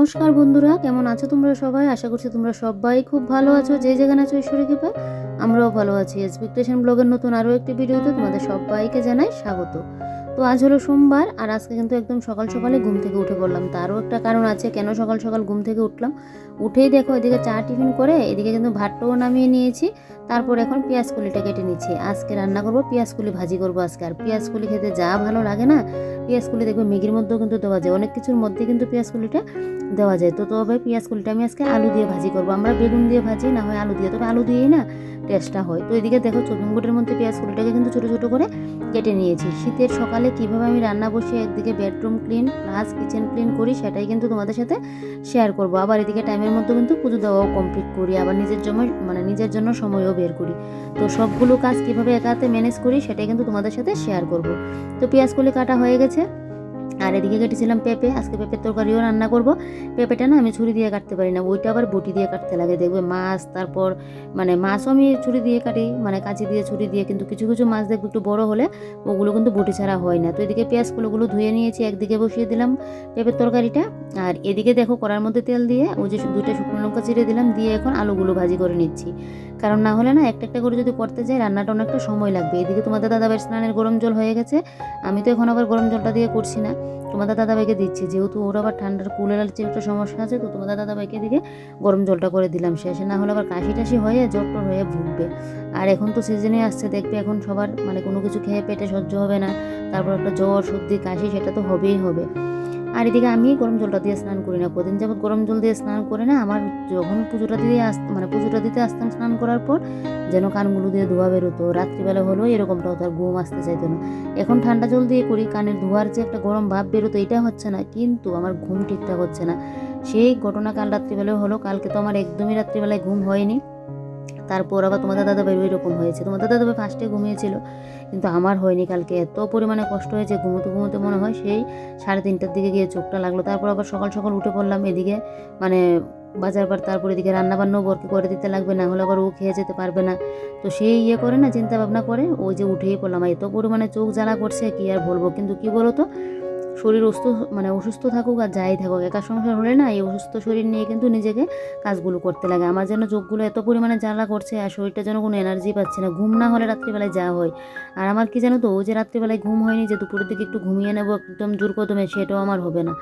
নমস্কার বন্ধুরা, কেমন আছো তোমরা সবাই? আশা করছি তোমরা সবাই খুব ভালো আছো। যে যেখানে আছো ঈশ্বরের কৃপায়, আমরাও ভালো আছি। এক্সপেকটেশন ব্লগের নতুন আরও একটি ভিডিওতে তোমাদের সবাইকে জানাই স্বাগত। তো আজ হলো সোমবার, আর আজকে কিন্তু একদম সকাল সকালে ঘুম থেকে উঠে পড়লাম। তারও একটা কারণ আছে, কেন সকাল সকাল ঘুম থেকে উঠলাম? উঠেই দেখো, এদিকে চা টিফিন করে, এদিকে কিন্তু ভাতটাও নামিয়ে নিয়েছি। তারপর এখন পেঁয়াজ কলিটা কেটে নিচ্ছি। আজকে রান্না করব পেঁয়াজ কলি ভাজি করব আজকে। আর পেঁয়াজ কলি খেতে যা ভালো লাগে না পেঁয়াজ কলি দেখবে ম্যাগির মধ্যেও কিন্তু দেওয়া যায়। অনেক কিছুর মধ্যে কিন্তু পেঁয়াজ কলিটা দেওয়া যায়। তো তবে পেঁয়াজ কলিটা আমি আজকে আলু দিয়ে ভাজি করব। আমরা বেগুন দিয়ে ভাজি, না হয় আলু দিয়ে। তবে আলু দিয়েই না টেস্টটা হয়। তো এদিকে দেখো চপিং বোর্ডের মধ্যে পেঁয়াজ কলিটাকে কিন্তু ছোটো ছোটো করে কেটে নিয়েছি। শীতের সকালে কীভাবে আমি রান্না বসিয়ে একদিকে bedroom clean plus kitchen clean করি, সেটাই কিন্তু তোমাদের সাথে শেয়ার করব। আবার এদিকে টাইমের মধ্যে কিন্তু পুজো দেওয়াও কমপ্লিট করি। আবার নিজের জন্য মানে নিজের জন্য সময়ও বের করি। তো সবগুলো কাজ কীভাবে একাতে ম্যানেজ করি সেটাই কিন্তু তোমাদের সাথে শেয়ার করব। তো পেঁয়াজ কলি কাটা হয়ে গেছে। আর এদিকে কেটেছিলাম পেঁপে, আজকে পেঁপের তরকারিও রান্না করব। পেঁপেটা না আমি ছুরি দিয়ে কাটতে পারি না, ওইটা আবার বটি দিয়ে কাটতে লাগে। দেখবে মাছ, তারপর মানে মাছও আমি ছুরি দিয়ে কাটি মানে কাঁচি দিয়ে ছুরি দিয়ে, কিন্তু কিছু কিছু মাছ দেখবে একটু বড় হলে ওগুলো কিন্তু বটি ছাড়া হয় না। তো এদিকে পেঁয়াজগুলোগুলো ধুয়ে নিয়েছি, একদিকে বসিয়ে দিলাম পেঁপের তরকারিটা। আর এদিকে দেখো কড়ার মধ্যে তেল দিয়ে ওই যে দুটো শুকনো লঙ্কা চিড়ে দিলাম, দিয়ে এখন আলুগুলো ভাজি করে নিচ্ছি। কারণ না হলে না একটা একটা করে যদি করতে যাই, রান্নাটা অনেকটা সময় লাগবে। এদিকে তোমাদের দাদাভাইয়ের স্নানের গরম জল হয়ে গেছে, আমি তো এখন আবার গরম জলটা দিয়ে করছি না। তোমাদের দাদাভাইকে দিচ্ছি। যেহেতু ওর আবার ঠান্ডার কুলের যে একটা সমস্যা আছে, তো তোমাদের দাদাভাইকে দিকে গরম জলটা করে দিলাম শেষে। না হলে আবার কাশি টাশি হয়ে জ্বর টর হয়ে ভুগবে। আর এখন তো সিজনে আসছে, দেখবে এখন সবার মানে কোনো কিছু খেয়ে পেটে সহ্য হবে না। তারপর একটা জ্বর, সর্দি, কাশি, সেটা তো হবেই হবে। আর এদিকে আমি গরম জলটা দিয়ে স্নান করি না। কদিন যাবত গরম জল দিয়ে স্নান করে না, আমার যখন পুজোটা দিয়ে আস মানে পুজোটা দিতে আসতাম স্নান করার পর, যেন কানগুলো দিয়ে ধোয়া বেরোতো। রাত্রিবেলা হলেও এরকমটা হতো আর ঘুম আসতে চাইতো না। এখন ঠান্ডা জল দিয়ে করি, কানের ধোয়ার যে একটা গরম ভাব বেরোতো, এটা হচ্ছে না, কিন্তু আমার ঘুম ঠিকঠাক হচ্ছে না। সেই ঘটনা কাল রাত্রিবেলাও হলো, কালকে তো আমার একদমই রাত্রিবেলায় ঘুম হয়নি। তারপর আবার তোমাদের দাদাভাই ওই রকম হয়েছে। তোমাদের দাদাভাই ফার্স্টে ঘুমিয়েছিল, কিন্তু আমার হয়নি কালকে। এত পরিমাণে কষ্ট হয়েছে, ঘুমোতে ঘুমোতে মনে হয় সেই সাড়ে তিনটার দিকে গিয়ে চোখটা লাগল। তারপর আবার সকাল সকাল উঠে পড়লাম এদিকে মানে বাজার বার তারপর এদিকে রান্নাবান্নাও বরকে করে দিতে লাগবে, না হলে আবার ও খেয়ে যেতে পারবে না। তো সেই ইয়ে করে না চিন্তা ভাবনা করে, ওই যে উঠেই পড়লাম। এত পরিমাণে চোখ জ্বালা করছে, কি আর বলব? কিন্তু কি বলো তো শরীর অসুস্থ মানে অসুস্থ থাকুক আর যাই থাকুক একা সংসার হলে না, এই অসুস্থ শরীর নিয়ে কিন্তু নিজেকে কাজগুলো করতে লাগে। আমার যেন চোখগুলো এত পরিমাণে জ্বালা করছে আর শরীরটা যেন কোনো এনার্জি পাচ্ছে না, ঘুম না হলে রাত্রিবেলায় যা হয়। আর আমার কি জানো তো ও যে রাত্রিবেলায় ঘুম হয়নি যে দুপুরের দিকে একটু ঘুমিয়ে নেব, একদম জোর কদমে, সেটাও আমার হবে না।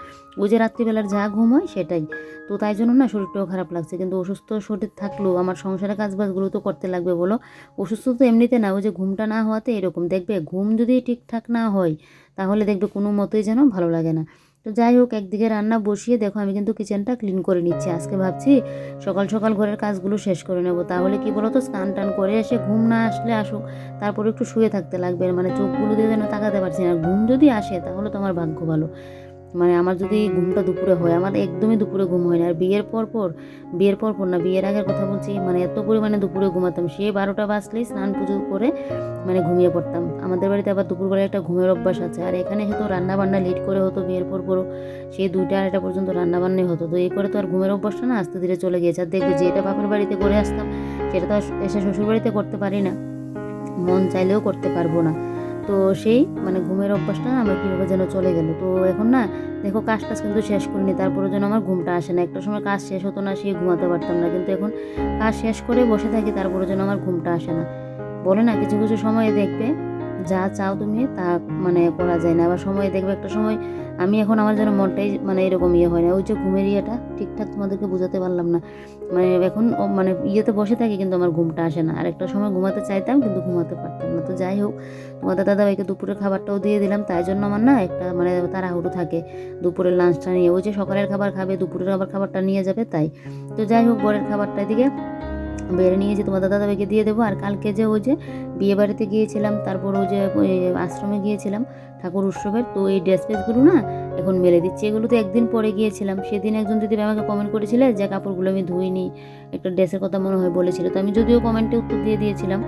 ও যে রাত্রিবেলার যা ঘুম হয় সেটাই। তো তাই জন্য না শরীরটাও খারাপ লাগছে। কিন্তু অসুস্থ শরীর থাকলেও আমার সংসারের কাজবাজগুলো তো করতে লাগবে বলো। অসুস্থ তো এমনিতে না ও যে ঘুমটা না হওয়াতে এরকম। দেখবে ঘুম যদি ঠিকঠাক না হয় তাহলে দেখবে কোনো মতোই যেন ভালো লাগে না। তো যাই হোক, একদিকে রান্না বসিয়ে দেখো আমি কিন্তু কিচেনটা ক্লিন করে নিচ্ছি। আজকে ভাবছি সকাল সকাল ঘরের কাজগুলো শেষ করে নেব। তাহলে কি বলতো? স্নান টান করে এসে ঘুম না আসলে আসুক, তারপরে একটু শুয়ে থাকতে লাগবে। মানে চোখগুলো দিয়ে যেন তাকাতে পারছি না। ঘুম যদি আসে তাহলে তোমার ভাগ্য ভালো। মানে আমার যদি ঘুমটা দুপুরে হয়, আমার একদমই দুপুরে ঘুম হয় না। আর বিয়ের পর পর, বিয়ের পর পর না, বিয়ের আগের কথা বলছি মানে এত পরিমাণে দুপুরে ঘুমাতাম। সে বারোটা বাজলেই স্নান পুজো করে মানে ঘুমিয়ে পড়তাম। আমাদের বাড়িতে আবার দুপুরবেলা একটা ঘুমের অভ্যাস আছে। আর এখানে হয়তো রান্না বান্না লেট করে হতো বিয়ের পর পরও। সেই দুইটা আড়াইটা পর্যন্ত রান্না বান্নাই হতো। তো এই করে তো আর ঘুমের অভ্যাসটা না আস্তে ধীরে চলে গিয়েছে। আর দেখবে যেটা বাপের বাড়িতে করে আসতাম, সেটা তো এসে শ্বশুর বাড়িতে করতে পারি না। মন চাইলেও করতে পারব না। তো সেই মানে ঘুমের অভ্যাসটা আমার কীভাবে যেন চলে গেল। তো এখন না, দেখো কাজ টাজ কিন্তু শেষ করিনি তারপরে যেন আমার ঘুমটা আসে না। একটা সময় কাজ শেষ হতো না সে ঘুমাতে পারতাম না। কিন্তু এখন কাজ শেষ করে বসে থাকি তারপরে যেন আমার ঘুমটা আসে না। বলে না, কিছু কিছু সময়ে দেখবে যা চাও তুমি তা মানে করা যায় না। আবার সময় দেখবে একটা সময় আমি এখন আমার যেন মনটাই মানে এরকম ইয়ে হয় না। ওই যে ঘুমের ইয়েটা ঠিকঠাক তোমাদেরকে বোঝাতে পারলাম না। মানে এখন মানে ইয়েতে বসে থাকি কিন্তু আমার ঘুমটা আসে না। আর একটা সময় ঘুমাতে চাইতাম কিন্তু ঘুমাতে পারতাম না তো যাই হোক। তোমাদের দাদাভাইকে দুপুরের খাবারটাও দিয়ে দিলাম, তাই জন্য আমার না একটা মানে তাড়াহুড়ো থাকে। দুপুরের লাঞ্চটা নিয়ে, ওই যে সকালের খাবার খাবে, দুপুরের আবার খাবারটা নিয়ে যাবে, তাই। তো যাই হোক, বরের খাবারটা এদিকে বেড়ে নিয়েছি তোমাদের দাদাভাইকে দিয়ে দেবো। আর কালকে যে ওই যে বিয়ে বাড়িতে গিয়েছিলাম, তারপর ওই যে আশ্রমে গিয়েছিলাম ঠাকুর উৎসবের, তো এই ড্রেস পেসগুলো না এখন মেলে দিচ্ছি। এগুলো তো একদিন পরে গিয়েছিলাম। সেদিন একজন দিদি আমাকে কমেন্ট করেছিলে যে, কাপড়গুলো আমি ধুইনি। একটা ড্রেসের কথা মনে হয় বলেছিল। তো আমি যদিও কমেন্টে উত্তর দিয়ে দিয়েছিলাম।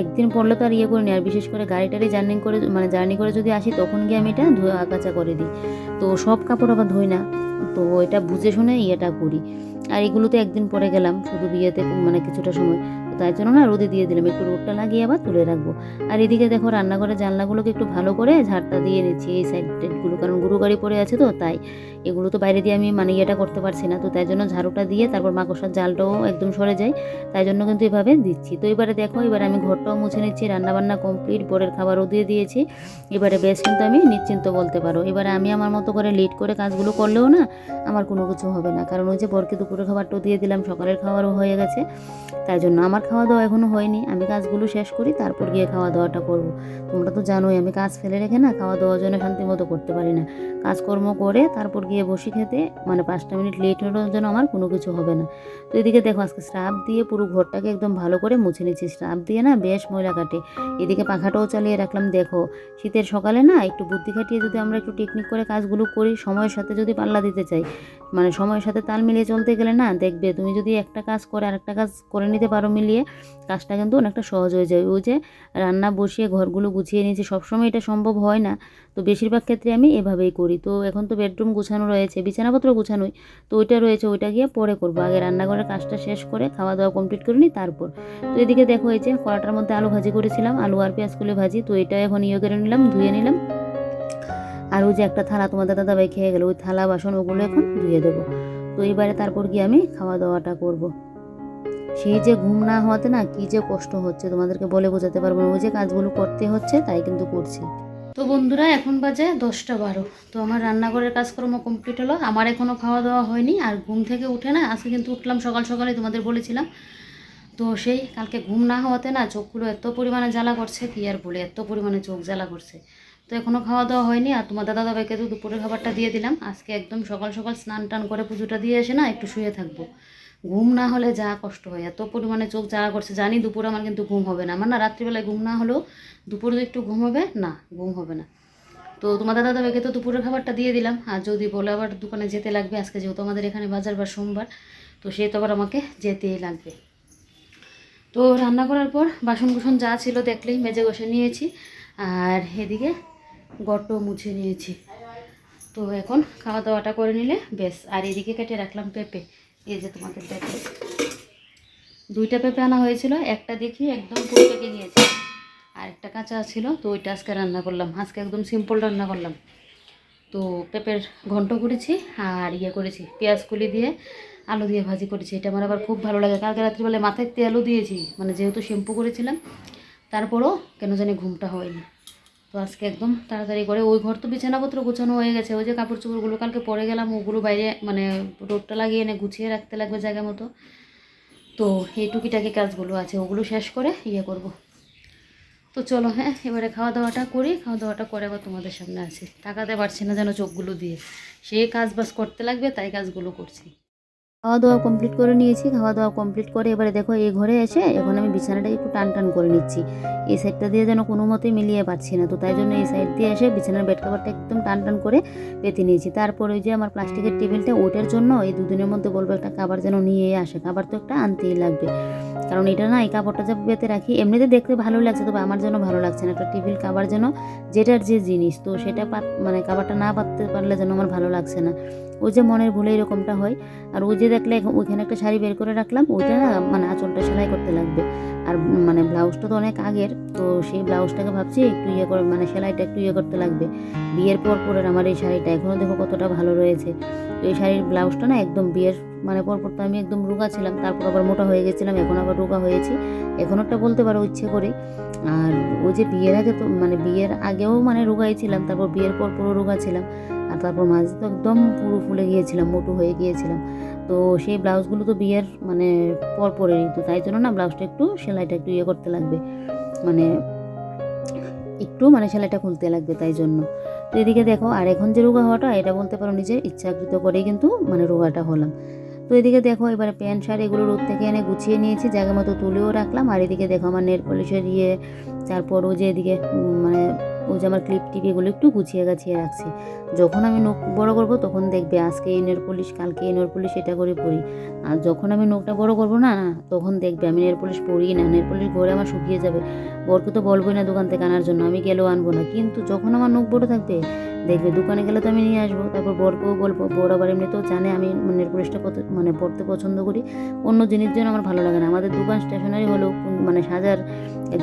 একদিন পড়লে তো আর ইয়ে করিনি আর বিশেষ করে গাড়ি টাড়ি জার্নি করে মানে জার্নি করে যদি আসি তখন গিয়ে আমি এটা ধুয়ে আকাচা করে দিই। তো সব কাপড় আবার ধুই না, তো এটা বুঝে শুনে ইয়েটা করি। আর এগুলো তো একদিন পরে গেলাম, শুধু বিয়েতে মানে কিছুটা সময়। তাই জন্য না রোদে দিয়ে দিলাম, একটু রোদটা লাগিয়ে আবার তুলে রাখব। আর এদিকে দেখো রান্নাঘরের জানলাগুলোকে একটু ভালো করে ঝাড়টা দিয়ে নিচ্ছি এই সাইড কারণ গুরু গাড়ি পড়ে আছে তো, তাই এগুলো তো বাইরে দিয়ে আমি মানে ইয়েটা করতে পারছি না, তো তাই জন্য ঝাড়ুটা দিয়ে তারপর মাকড়সার জালটাও একদম সরে যায়, তাই জন্য কিন্তু এভাবে দিচ্ছি। তো এবারে দেখো, এবারে আমি ঘরটাও মুছে নিচ্ছি, রান্নাবান্না কমপ্লিট বোরের খাবারও দিয়ে দিয়েছি। এবারে বেশ কিন্তু আমি নিশ্চিন্ত বলতে পারো, এবারে আমি আমার মতো করে লেট করে কাজগুলো করলেও না আমার কোনো কিছু হবে না, কারণ ওই যে বরকে দুপুরের খাবারটাও দিয়ে দিলাম, সকালের খাবারও হয়ে গেছে, তাই জন্য আমার খাওয়া দাওয়া এখনও হয়নি। আমি কাজগুলো শেষ করি, তারপর গিয়ে খাওয়া দাওয়াটা করব। তোমরা তো জানোই, আমি কাজ ফেলে রেখে না খাওয়া দাওয়ার জন্য শান্তি মতো করতে পারি না। কাজকর্ম করে তারপর গিয়ে বসি খেতে মানে পাঁচটা মিনিট লেট হওয়ার জন্য আমার কোনো কিছু হবে না। তো এদিকে দেখো আজকে স্রাব দিয়ে পুরো ঘরটাকে একদম ভালো করে মুছে নিচ্ছি। স্রাব দিয়ে না বেশ ময়লা কাটে। এদিকে পাখাটাও চালিয়ে রাখলাম। দেখো, শীতের সকালে না একটু বুদ্ধি খাটিয়ে যদি আমরা একটু টেকনিক করে কাজগুলো করি, সময়ের সাথে যদি পাল্লা দিতে চাই মানে সময়ের সাথে তাল মিলিয়ে চলতে গেলে না দেখবে তুমি যদি একটা কাজ করে আরেকটা কাজ করে নিতে পারো মিলিয়ে, কাজটা কিন্তু অনেকটা সহজ হয়ে যায়। ওই যে রান্না বসিয়ে ঘরগুলো গুছিয়ে নিয়েছি, সবসময় এটা সম্ভব হয় না। তো বেশিরভাগ ক্ষেত্রে আমি এভাবেই করি। তো এখন তো বেডরুম গুছানো রয়েছে, বিছানাপত্র গুছানোই। তো ওইটা রয়েছে, ওইটা গিয়ে পরে করব। আগে রান্নাঘরের কাজটা শেষ করে খাওয়া দাওয়া কমপ্লিট করে নিই, তারপর। তো এদিকে দেখো, এই যে কড়াটার মধ্যে আলু ভাজি করেছিলাম, আলু আর পেঁয়াজ করে ভাজি। তো এটা এখন ইয়ে করে নিলাম, ধুয়ে নিলাম। আর ওই যে একটা থালা তোমাদের দাদাভাই খেয়ে গেলো, ওই থালা বাসন ওগুলো এখন ধুয়ে দেবো। তো এবারে তারপর গিয়ে আমি খাওয়া দাওয়াটা করব। সেই যে ঘুম না হওয়াতে না কি যে কষ্ট হচ্ছে, তোমাদেরকে বলে বোঝাতে পারব না। ওই যে কাজগুলো করতে হচ্ছে, তাই কিন্তু করছি। তো বন্ধুরা, এখন বাজে দশটা বারো। তো আমার রান্নাঘরের কাজকর্ম কমপ্লিট হলো। আমার এখনও খাওয়া দাওয়া হয়নি, আর ঘুম থেকে উঠে না, আজকে কিন্তু উঠলাম সকাল সকালে তোমাদের বলেছিলাম। তো সেই কালকে ঘুম না হওয়াতে না চোখগুলো এত পরিমাণে জ্বালা করছে, কি আর বলে, এত পরিমাণে চোখ জ্বালা করছে। তো এখনও খাওয়া দাওয়া হয়নি, আর তোমার দাদা দাদাভাইকে তো দুপুরের খাবারটা দিয়ে দিলাম। আজকে একদম সকাল সকাল স্নান টান করে পুজোটা দিয়ে এসে না একটু শুয়ে থাকব। ঘুম না হলে যা কষ্ট হয়। এত পরিমাণে চোখ জ্বালা করছে, জানি দুপুরে আমার কিন্তু ঘুম হবে না। আমার না রাত্রিবেলায় ঘুম না হলেও দুপুরে যে একটু ঘুম হবে, না, ঘুম হবে না। তো তোমার দাদা দাদাভাইকে তো দুপুরের খাবারটা দিয়ে দিলাম। আর যদি বলে আবার দোকানে যেতে লাগবে, আজকে যেহেতু আমাদের এখানে বাজার বা সোমবার, তো সে তো আবার আমাকে যেতেই লাগবে। তো রান্না করার পর বাসন কুসন যা ছিল দেখলেই মেজে বসে নিয়েছি। আর এদিকে গটো মুছে নিয়েছি। তো এখন খাওয়া দাওয়াটা করে নিলে বেশ আর এদিকে কেটে রাখলাম পেঁপে। এই যে তোমাদের দেখো। দুইটা পেঁপে আনা হয়েছিল, একটা দেখি একদম পুরো পেকে গিয়েছে আর একটা কাঁচা ছিল, তো ওইটা আজকে রান্না করলাম। আজকে একদম সিম্পল রান্না করলাম। তো পেঁপের ঘন্ট করেছি আর ইয়ে করেছি, পেঁয়াজ কুলি দিয়ে আলু দিয়ে ভাজি করেছি। এটা আমার আবার খুব ভালো লাগে। কালকে রাত্রিবেলায় মাথায় তেলও দিয়েছি মানে যেহেতু শ্যাম্পু করেছিলাম, তারপরও কেন জানি ঘুমটা হয়নি। তো আজকে একদম তাড়াতাড়ি করে, ওই ঘর তো বিছানাপত্র গোছানো হয়ে গেছে, ওই যে কাপড় চোপড়গুলো কালকে পরে গেলাম, ওগুলো বাইরে মানে রোদটা লাগিয়ে এনে গুছিয়ে রাখতে লাগবে জায়গা মতো। তো এই টুকিটাকি কাজগুলো আছে, ওগুলো শেষ করে ইয়ে করব। তো চলো হ্যাঁ এবারে খাওয়া দাওয়াটা করি খাওয়া দাওয়াটা করে আবার তোমাদের সামনে আছি তাকাতে পারছি না যেন চোখগুলো দিয়ে। সে কাজ বাজ করতে লাগবে, তাই কাজগুলো করছি। খাওয়া দাওয়া কমপ্লিট করে নিয়েছি খাওয়া দাওয়া কমপ্লিট করে এবারে দেখো এই ঘরে এসে এখন আমি বিছানাটাকে একটু টান টান করে নিচ্ছি। এই সাইডটা দিয়ে যেন কোনো মতেই মিলিয়ে পাচ্ছি না, তো তাই জন্য এই সাইড দিয়ে এসে বিছানার বেড কাভারটা একদম টান টান করে পেতে নিয়েছি। তারপরে ওই যে আমার প্লাস্টিকের টেবিলটা ওটার জন্য এই দুদিনের মধ্যে বলব একটা খাবার যেন নিয়ে আসে খাবার তো একটা আনতেই লাগবে। কারণ এটা না এই কাপড়টা যে পেতে রাখি, এমনিতে দেখতে ভালো লাগছে, তবে আমার জন্য ভালো লাগছে না। একটা টেবিল কাবার যেন, যেটার যে জিনিস, তো সেটা পাত মানে কাবারটা না পাততে পারলে যেন আমার ভালো লাগছে না। ওই যে মনের ভুলে এরকমটা হয়, আর ওই যে দেখলে ওইখানে একটা শাড়ি বের করে রাখলাম, ওইটা না মানে আঁচলটা সেলাই করতে লাগবে। আর মানে ব্লাউজটা তো অনেক আগের, তো সেই ব্লাউজটাকে ভাবছি একটু ইয়ে করে মানে সেলাইটা একটু ইয়ে করতে লাগবে। বিয়ের পর পরের আমার এই শাড়িটা এখনও দেখো কতটা ভালো রয়েছে। তো এই শাড়ির ব্লাউজটা না একদম বিয়ের মানে পরপর তো আমি একদম রোগা ছিলাম, তারপর আবার মোটা হয়ে গেছিলাম, এখন আবার রোগা হয়েছি। একটা বলতে পারো ইচ্ছে করে। আর ওই যে বিয়ের আগে তো মানে বিয়ের আগেও মানে রোগাই ছিলাম, তারপর বিয়ের পর পুরো রোগা ছিলাম। আর তারপর মাঝে তো একদম পুরো ফুলে গিয়েছিলাম, মোটু হয়ে গিয়েছিলাম। তো সেই ব্লাউজগুলো তো বিয়ের মানে পর পরেরই, তো তাই জন্য না ব্লাউজটা একটু সেলাইটা একটু ইয়ে করতে লাগবে। মানে একটু মানে সেলাইটা খুলতে লাগবে তাই জন্য। তো এদিকে দেখো, আর এখন যে রোগা হওয়াটা, এটা বলতে পারো নিজের ইচ্ছাকৃত করেই কিন্তু মানে রোগাটা হলাম। তো এদিকে দেখো, এবারে প্যান্ট, শার্ট এগুলো রোদ থেকে এনে গুছিয়ে নিয়েছি, জায়গা মতো তুলেও রাখলাম। আর এদিকে দেখো আমার নেট পলিশের ইয়ে তারপর ও যে এদিকে মানে ও যে আমার ক্লিপ টিপ এগুলো একটু গুছিয়ে গাছিয়ে রাখছি। যখন আমি নখ বড় করব, তখন দেখবে আজকে এই নেল পলিশ, কালকে এই নেল পলিশ এটা করে পড়ি। আর যখন আমি নখটা বড় করব না না, তখন দেখবে আমি নেল পুলিশ পড়ি না নেল পুলিশ ঘরে আমার শুকিয়ে যাবে। বরকে তো বলবোই না দোকান থেকে আনার জন্য, আমি গেলেও আনব না। কিন্তু যখন আমার নখ বড় থাকবে, দেখবে দোকানে গেলে তো আমি নিয়ে আসব। তারপর বরকেও বলব, বর আবার এমনিতেও জানে আমি নেল পুলিশটা কত মানে পড়তে পছন্দ করি। অন্য জিনিস জন্য আমার ভালো লাগে না। আমাদের দোকান স্টেশনারি হলো মানে সাজার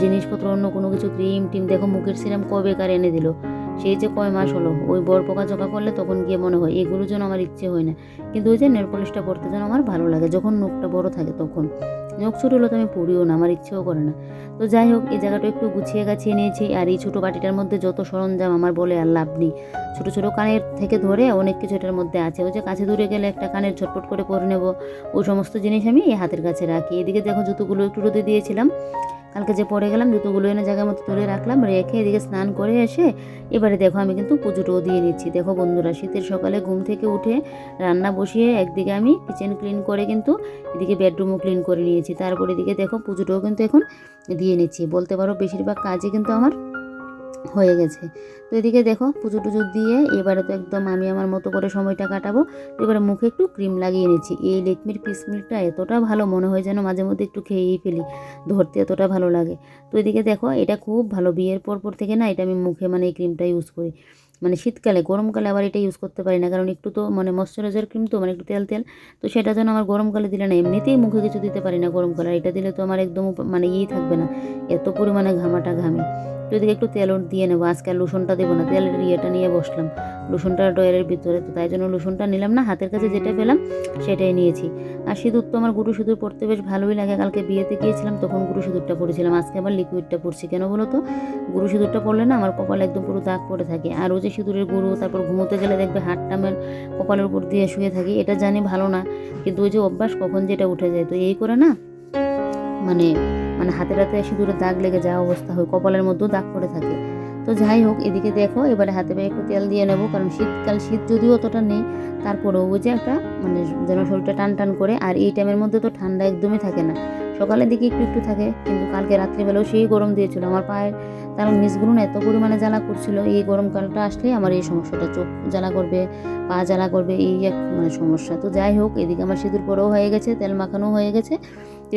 জিনিসপত্র, অন্য কোনো কিছু ক্রিম টিম, দেখো মুখের সিরাম কবে কার এনে দিল। সেই যে কয় মাস হলো, ওই বর পোকা চোকা করলে তখন গিয়ে মনে হয় এগুলো যেন আমার ইচ্ছে হয় না। কিন্তু ওই যে নেল পলিশটা পরতে যেন আমার ভালো লাগে, যখন নখটা বড় থাকে তখন। নখ ছোটো হলে তো আমি পড়িও না, আমার ইচ্ছেও করে না। তো যাই হোক, এই জায়গাটা একটু গুছিয়ে গাছিয়ে নিয়েছি, আর এই ছোটো বাটিটার মধ্যে যত সরঞ্জাম আমার বলে আর লাভ নেই। ছোটো ছোটো কানের থেকে ধরে অনেক কিছু এটার মধ্যে আছে। ওই যে কাছে দূরে গেলে একটা কানের ঝটপট করে পরে নেব। ওই সমস্ত জিনিস আমি এই হাতের কাছে রাখি। এদিকে দেখো জুতোগুলো একটু রোদে দিয়েছিলাম। কালকে যে পড়ে গেলাম, জুতোগুলো এনে জায়গা মতো তুলে রাখলাম, রেখে এদিকে স্নান করে এসে এবারে দেখো আমি কিন্তু পুজোটাও দিয়ে নিচ্ছি। দেখো বন্ধুরা, শীতের সকালে ঘুম থেকে উঠে রান্না বসিয়ে একদিকে আমি কিচেন ক্লিন করে কিন্তু এদিকে বেডরুমও ক্লিন করে নিয়েছি। তারপর এদিকে দেখো পুজোটাও কিন্তু এখন দিয়ে নিচ্ছি। বলতে পারো বেশিরভাগ কাজই কিন্তু আমার হয়ে গেছে। তো এদিকে দেখো, পুজো টুজো দিয়ে এবারে তো একদম আমি আমার মতো করে সময়টা কাটাবো। এবারে মুখে একটু ক্রিম লাগিয়ে নিচ্ছি। এই লেকমির পিস এতটা ভালো মনে হয় যেন মাঝে মধ্যে একটু খেয়েই ফেলি। ধরতে এতটা ভালো লাগে। তো এদিকে দেখো, এটা খুব ভালো বিয়ের পর পর থেকে না, এটা আমি মুখে মানে এই ক্রিমটা ইউজ করি। মানে শীতকালে, গরমকালে আবার এটা ইউজ করতে পারি না। কারণ একটু তো মানে ময়শ্চারাইজার ক্রিম তো মানে একটু তেল তেল। তো সেটা যেন আমার গরমকালে দিলে না, এমনিতেই মুখে কিছু দিতে পারি না গরমকালে। এটা দিলে তো আমার একদম মানে ইয়েই থাকবে না। এত পরিমাণে ঘামাটা ঘামি। এদিকে একটু তেল দিয়ে নেব। আজকে আর লোশনটা দেবো না, তেলের ইয়েটা নিয়ে বসলাম। লোশনটা ডয়ারের ভিতরে, তো তাই জন্য লোশনটা নিলাম না, হাতের কাছে যেটা পেলাম সেটাই নিয়েছি। আর সিঁদুর তো আমার গুরু সিঁদুর পড়তে বেশ ভালোই লাগে। কালকে বিয়েতে গিয়েছিলাম, তখন গুরু সিঁদুরটা পরেছিলাম। আজকে আবার লিকুইডটা পরছি। কেন বলো তো? গুরু সিঁদুরটা পরলে না আমার কপালে একদম পুরো দাগ পড়ে থাকে। আর ওই যে সিঁদুরের গুরু তারপর ঘুমোতে গেলে দেখবে হাতটা আমার কপালের উপর দিয়ে শুয়ে থাকি। এটা জানি ভালো না, কিন্তু ওই যে অভ্যাস কখন যেটা উঠে যায়। তো এই করে না মানে মানে হাতে হাতে সিঁদুরের দাগ লেগে যাওয়া অবস্থা হয়, কপালের মধ্যেও দাগ পড়ে থাকে। তো যাই হোক, এদিকে দেখো, এবারে হাতে পায়ে একটু তেল দিয়ে নেব, কারণ শীতকাল, শীত যদিও অতটা নেই, তারপরেও ওই যে একটা মানে যেন শরীরটা টান টান করে, আর এই টাইমের মধ্যে তো ঠান্ডা একদমই থাকে না। সকালের দিকে একটু একটু থাকে, কিন্তু কালকে রাত্রিবেলাও সেই গরম দিয়েছিল। আমার পায়ের তার নিচগুলো এত পরিমাণে জ্বালা করছিল, এই গরমকালটা আসলে আমার এই সমস্যাটা, চোখ জ্বালা করবে, পা জ্বালা করবে, এই এক মানে সমস্যা। তো যাই হোক, এদিকে আমার সিঁদুর পরেও হয়ে গেছে, তেল মাখানো হয়ে গেছে।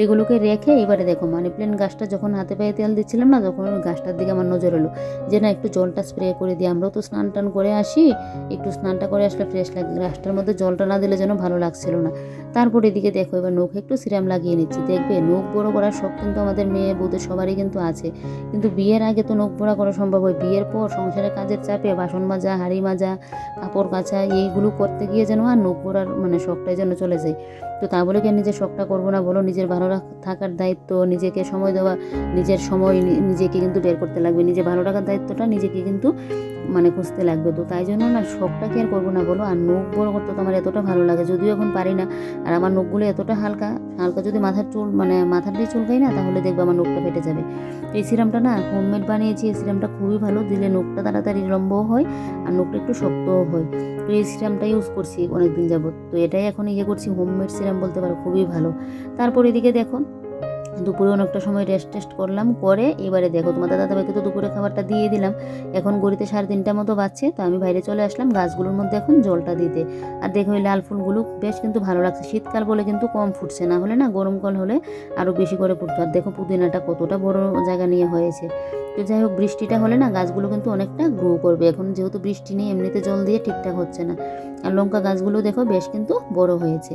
এগুলোকে রেখে এবারে দেখো মানি প্ল্যান্ট গাছটা যখন হাতে পায়ে তেল দিচ্ছিলাম না, তখন গাছটার দিকে আমার নজর এলো যে না, একটু জলটা স্প্রে করে দিই। আমরাও তো স্নান টান করে আসি, একটু স্নানটা করে আসলে ফ্রেশ লাগে। গাছটার মধ্যে জলটা না দিলে যেন ভালো লাগছিল না। তারপর এদিকে দেখো, এবার নখ একটু সিরাম লাগিয়ে নিচ্ছি। দেখবে নখ বড় করার শখ কিন্তু আমাদের মেয়ে বউদের সবারই কিন্তু আছে। কিন্তু বিয়ের আগে তো নখ বড়া করা সম্ভব হয়। বিয়ের পর সংসারের কাজের চাপে বাসন মাজা, হাঁড়ি মাজা, কাপড় কাচা, এইগুলো করতে গিয়ে যেন আর নখ বড়ার মানে শখটাই যেন চলে যায়। তো তা বলে কি আর নিজের শখটা করব না বলো? নিজের ভালো থাকার দায়িত্ব, নিজেকে সময় দেওয়া, নিজের সময় নিজেকে কিন্তু বের করতে লাগবে। নিজে ভালো রাখার দায়িত্বটা নিজেকে কিন্তু মানে খুঁজতে লাগবে তো, তাই জন্য না শখটা কি আর করব না বলো? আর নখ বড় করতে তো আমার এতটা ভালো লাগে, যদিও এখন পারি না। আর আমার নখগুলো এতটা হালকা হালকা যদি মাথার চুল মানে মাথার দিয়ে চুলকাই না, তাহলে দেখবে আমার নখটা ফেটে যাবে। এই সিরামটা না হোমমেড বানিয়েছি, এই সিরামটা খুবই ভালো, দিলে নখটা তাড়াতাড়ি লম্বও হয় আর নখটা একটু শক্তও হয়। তো এই সিরামটা ইউজ করছি অনেক দিন যাবত তো এটাই এখন ইয়ে করছি হোমমেড সিরাম বলতে পারো, খুবই ভালো। তারপর এদিকে দেখো দুপুরে অনেকটা সময় রেস্ট টেস্ট করলাম, করে এবারে দেখো তোমাদের দাদাভাইকে তো দুপুরে খাবারটা দিয়ে দিলাম। এখন গড়িতে সাড়ে তিনটা মতো বাজছে, তো আমি বাইরে চলে আসলাম গাছগুলোর মধ্যে এখন জলটা দিতে। আর দেখো এই লাল ফুলগুলো বেশ কিন্তু ভালো লাগছে। শীতকাল বলে কিন্তু কম ফুটছে, না হলে না গরমকাল হলে আরও বেশি করে ফুটতো আর দেখো পুদিনাটা কতটা বড় জায়গা নিয়ে হয়েছে। তো যাই হোক, বৃষ্টিটা হলে না গাছগুলো কিন্তু অনেকটা গ্রো করবে। এখন যেহেতু বৃষ্টি নেই, এমনিতে জল দিয়ে ঠিকঠাক হচ্ছে না। আর লঙ্কা গাছগুলো দেখো বেশ কিন্তু বড় হয়েছে।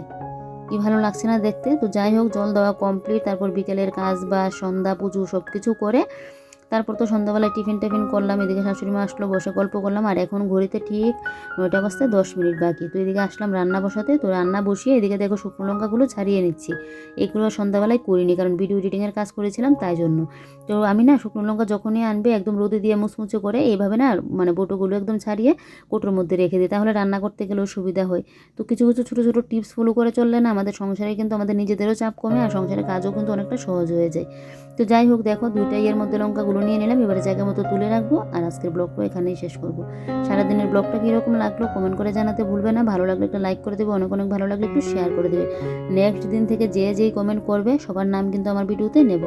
কি ভালো লাগছে না দেখতে? তো যাই হোক, জল দেওয়া কমপ্লিট তারপর বিকেলের কাজ বা সন্ধ্যা পুজো সব কিছু করে তারপর তো সন্ধ্যাবেলায় টিফিন টিফিন করলাম, এদিকে শাশুড়ি মা আসলো, বসে গল্প করলাম, আর এখন ঘড়িতে ঠিক নয়টা বাজতে দশ মিনিট বাকি। তো এদিকে আসলাম রান্না বসাতে, তো রান্না বসিয়ে এদিকে দেখো শুকনো লঙ্কাগুলো ছাড়িয়ে নিচ্ছি। এগুলো সন্ধ্যাবেলায় করিনি, কারণ ভিডিও এডিটিংয়ের কাজ করেছিলাম তাই জন্য। তো আমি না শুকনো লঙ্কা যখনই আনবে একদম রোদে দিয়ে মুচমুচে করে এইভাবে না মানে বোটোগুলো একদম ছাড়িয়ে কোটোর মধ্যে রেখে দিই, তাহলে রান্না করতে গেলেও সুবিধা হয়। তো কিছু কিছু ছোটো ছোটো টিপস ফলো করে চললে না আমাদের সংসারে কিন্তু আমাদের নিজেদেরও চাপ কমে, আর সংসারের কাজও কিন্তু অনেকটা সহজ হয়ে যায়। তো যাই হোক, দেখো দুইটাই এর মধ্যে লঙ্কাগুলো নিয়ে নিলাম, এবারে জায়গা মতো তুলে রাখব, আর আজকের ব্লগটা এখানেই শেষ করব। সারাদিনের ব্লগটা কীরকম লাগল কমেন্ট করে জানাতে ভুলবে না, ভালো লাগলে একটা লাইক করে দেবে, অনেক অনেক ভালো লাগলে একটু শেয়ার করে দেবে। নেক্সট দিন থেকে যে যেই কমেন্ট করবে, সবার নাম কিন্তু আমার ভিডিওতে নেব।